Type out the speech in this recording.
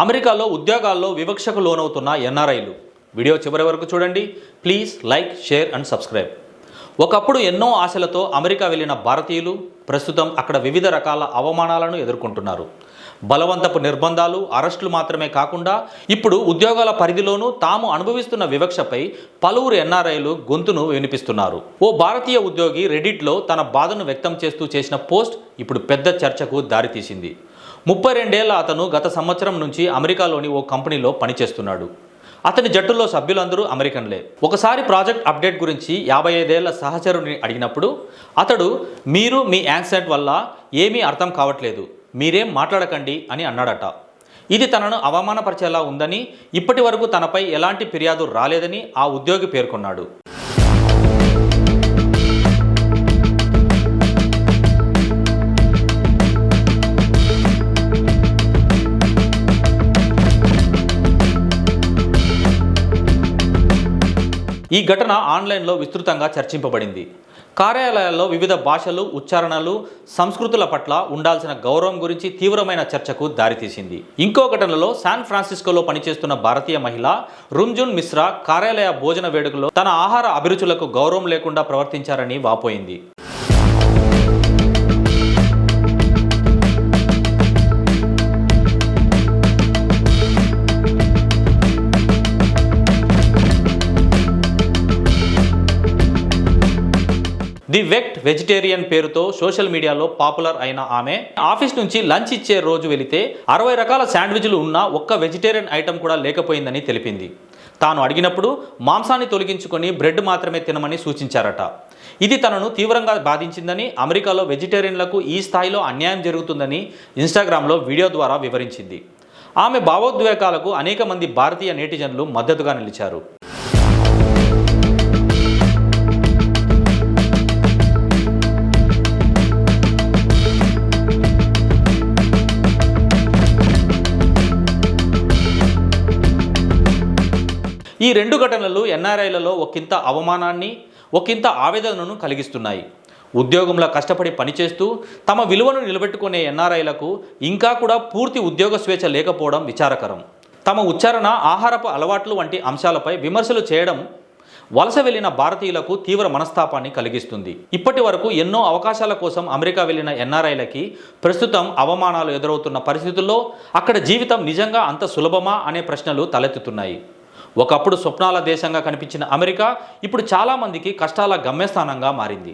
అమెరికాలో ఉద్యోగాల్లో వివక్షకు లోనవుతున్న ఎన్ఆర్ఐలు. వీడియో చివరి వరకు చూడండి. Please like share and subscribe. ఒకప్పుడు ఎన్నో ఆశలతో అమెరికా వెళ్ళిన భారతీయులు ప్రస్తుతం అక్కడ వివిధ రకాల అవమానాలను ఎదుర్కొంటున్నారు. బలవంతపు నిర్బంధాలు అరెస్టులు మాత్రమే కాకుండా ఇప్పుడు ఉద్యోగాల పరిధిలోనూ తాము అనుభవిస్తున్న వివక్షపై పలువురు ఎన్ఆర్ఐలు గొంతును వినిపిస్తున్నారు. ఓ భారతీయ ఉద్యోగి రెడిట్లో తన బాధను వ్యక్తం చేస్తూ చేసిన పోస్ట్ ఇప్పుడు పెద్ద చర్చకు దారితీసింది. ముప్పై రెండేళ్ళ అతను గత సంవత్సరం నుంచి అమెరికాలోని ఓ కంపెనీలో పనిచేస్తున్నాడు. అతని జట్టులో సభ్యులందరూ అమెరికన్లే. ఒకసారి ప్రాజెక్ట్ అప్డేట్ గురించి యాభై ఐదేళ్ళ సహచరుని అడిగినప్పుడు అతడు మీరు మీ యాక్సిడెంట్ వల్ల ఏమీ అర్థం కావట్లేదు. మీరేం మాట్లాడకండి అని అన్నాడట. ఇది తనను అవమానపరిచేలా ఉందని ఇప్పటి వరకు తనపై ఎలాంటి ఫిర్యాదు రాలేదని ఆ ఉద్యోగి పేర్కొన్నాడు. ఈ ఘటన ఆన్లైన్లో విస్తృతంగా చర్చింపబడింది. కార్యాలయాల్లో వివిధ భాషలు ఉచ్చారణలు సంస్కృతుల పట్ల ఉండాల్సిన గౌరవం గురించి తీవ్రమైన చర్చకు దారితీసింది. ఇంకో ఘటనలో శాన్ ఫ్రాన్సిస్కోలో పనిచేస్తున్న భారతీయ మహిళ రుంజున్ మిశ్రా కార్యాలయ భోజన వేడుకలో తన ఆహార అభిరుచులకు గౌరవం లేకుండా ప్రవర్తించారని వాపోయింది. ది వెక్ట్ వెజిటేరియన్ పేరుతో సోషల్ మీడియాలో పాపులర్ అయిన ఆమె. ఆఫీస్ నుంచి లంచ్ ఇచ్చే రోజు వెళితే అరవై రకాల శాండ్విచ్లు ఉన్న ఒక్క వెజిటేరియన్ ఐటెం కూడా లేకపోయిందని తెలిపింది. తాను అడిగినప్పుడు మాంసాన్ని తొలగించుకొని బ్రెడ్ మాత్రమే తినమని సూచించారట. ఇది తనను తీవ్రంగా బాధించిందని అమెరికాలో వెజిటేరియన్లకు ఈ స్థాయిలో అన్యాయం జరుగుతుందని ఇన్స్టాగ్రామ్లో వీడియో ద్వారా వివరించింది. ఆమె భావోద్వేగాలకు అనేక మంది భారతీయ నేటిజన్లు మద్దతుగా నిలిచారు. ఈ రెండు ఘటనలు ఎన్ఆర్ఐలలో ఒకంత అవమానాన్ని ఒకంత ఆవేదనను కలిగిస్తున్నాయి. ఉద్యోగంలో కష్టపడి పనిచేస్తూ తమ విలువను నిలబెట్టుకునే ఎన్ఆర్ఐలకు ఇంకా కూడా పూర్తి ఉద్యోగ స్వేచ్ఛ లేకపోవడం విచారకరం. తమ ఉచ్చారణ ఆహారపు అలవాట్లు వంటి అంశాలపై విమర్శలు చేయడం వలస వెళ్ళిన భారతీయులకు తీవ్ర మనస్తాపాన్ని కలిగిస్తుంది. ఇప్పటి వరకు ఎన్నో అవకాశాల కోసం అమెరికా వెళ్ళిన ఎన్ఆర్ఐలకి ప్రస్తుతం అవమానాలు ఎదురవుతున్న పరిస్థితుల్లో అక్కడ జీవితం నిజంగా అంత సులభమా అనే ప్రశ్నలు తలెత్తుతున్నాయి. ఒకప్పుడు స్వప్నాల దేశంగా కనిపించిన అమెరికా ఇప్పుడు చాలామందికి కష్టాల గమ్యస్థానంగా మారింది.